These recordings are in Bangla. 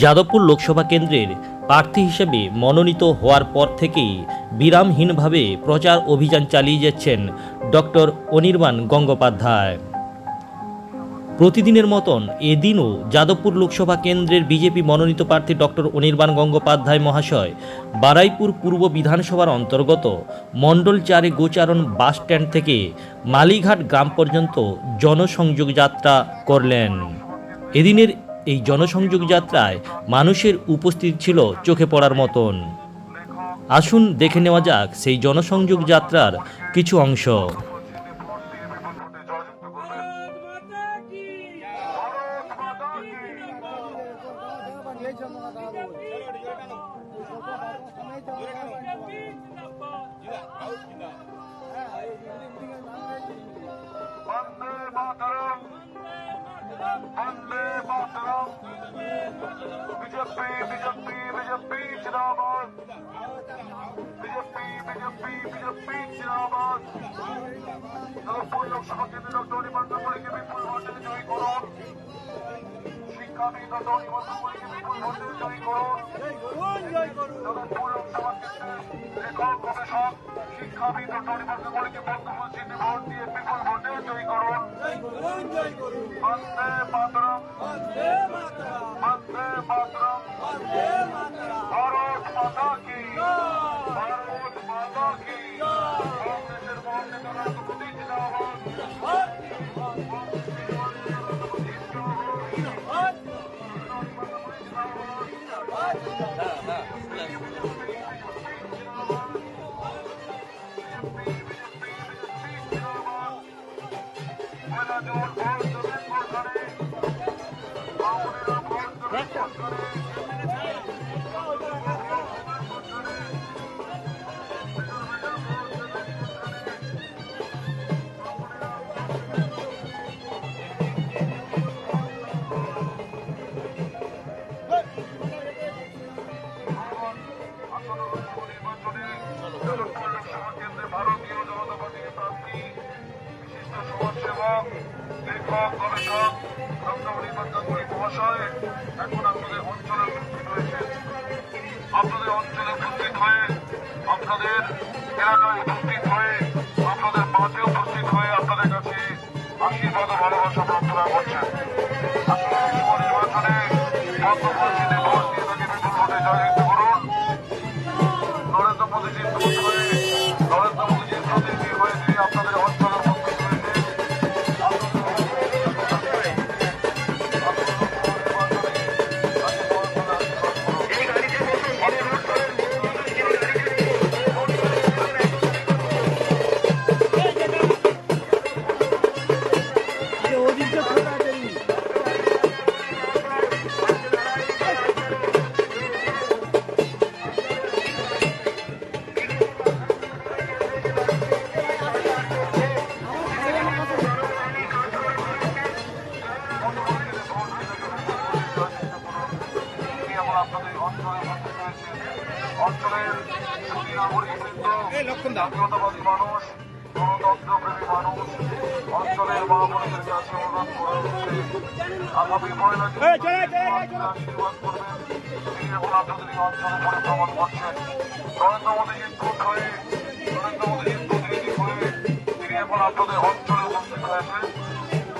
যাদবপুর লোকসভা কেন্দ্রের প্রার্থী হিসেবে মনোনীত হওয়ার পর থেকেই বিরামহীনভাবে প্রচার অভিযান চালিয়ে যাচ্ছেন ডক্টর অনির্বাণ গঙ্গোপাধ্যায়। প্রতিদিনের মতন এদিনও যাদবপুর লোকসভা কেন্দ্রের বিজেপি মনোনীত প্রার্থী ডক্টর অনির্বাণ গঙ্গোপাধ্যায় মহাশয় বারাইপুর পূর্ব বিধানসভার অন্তর্গত মণ্ডল চারে গোচারণ বাস স্ট্যান্ড থেকে মালিঘাট গ্রাম পর্যন্ত জনসংযোগ যাত্রা করলেন। এদিনের এই জনসংযোগ যাত্রায় মানুষের উপস্থিতি ছিল চোখে পড়ার মতন। আসুন দেখে নেওয়া যাক সেই জনসংযোগ যাত্রার কিছু অংশ। বন্দে বিজেপি বিজেপি বিজেপি জিন্দাবাদ বিজেপি বিজেপি বিজেপি জিন্দাবাদ নবপুর লোকসভা কেন্দ্রে ডক্টর নিবন্ধ মলিকে বিপুল ভোটে জয়ী করুন। শিক্ষাবিদ ডক্টর নিবন্ধ মলিকে বিপুল ভোটে জয়ী করুন নবপুর লোকসভা কেন্দ্রে লেখক গবেষক শিক্ষাবিদ ডক্টর নিবন্ধ মলিকে বন্ধুবল চিহ্নে Milwaukee. লেখক গবেষক আপনাদের অঞ্চলে উপস্থিত হয়েছে আপনাদের অঞ্চলে উপস্থিত হয়ে আপনাদের এলাকায় উপস্থিত হয়ে আপনাদের হয়ে কাছে আশীর্বাদ ভালোবাসা প্রার্থনা করছেন আসলে নির্বাচনে বন্ধ ভোট অঞ্চলের সুদী নাগরিকবৃন্দ জাতীয়তাবাদী মানুষ গণতন্ত্রপ্রেমী মানুষ অঞ্চলের মা বোনদের কাছে অনুরোধ করা হচ্ছে আগামী পয়লা আশীর্বাদ করবেন তিনি এখন আপনাদের এই অঞ্চলে পরিভ্রমণ করছেন নরেন্দ্র মোদীজির দূত হয়ে নরেন্দ্র মোদীজির প্রতিনিধি হয়ে তিনি এখন আপনাদের অঞ্চলে উপস্থিত হয়েছেন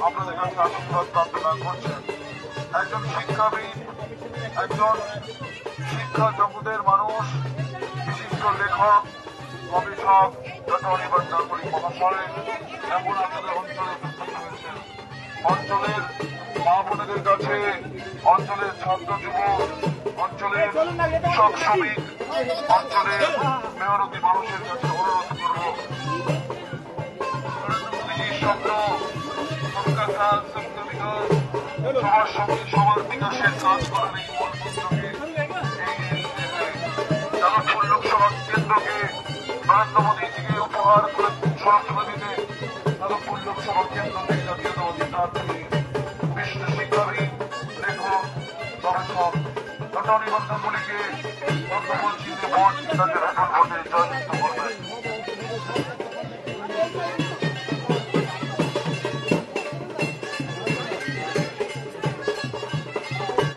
আপনাদের কাছে আশীর্বাদ প্রার্থনা করছেন একজন শিক্ষাবিদ একজন শিক্ষা জগতের মানুষ বিশিষ্ট লেখক গবেষক ডক্টর অনির্বাণ গাঙ্গুলি মহাশয় এখন আপনাদের অঞ্চলে অঞ্চলের মা বোনেদের কাছে অঞ্চলের ছাত্র যুব অঞ্চলের কৃষক শ্রমিক, অঞ্চলের মেয়রতি মানুষের কাছে অনুরোধ করব। সবার সঙ্গে সবার বিকাশের কাজ করার নরেন্দ্র মোদীজিকে উপহার করে সরাসরি দিতে যাদবপুর লোকসভা কেন্দ্র থেকে জাতীয়তাবাদী প্রার্থী বিশিষ্ট শিক্ষাবিদ, লেখক ভোট তাদের এখন ভোটে জয়যুক্ত করবেন।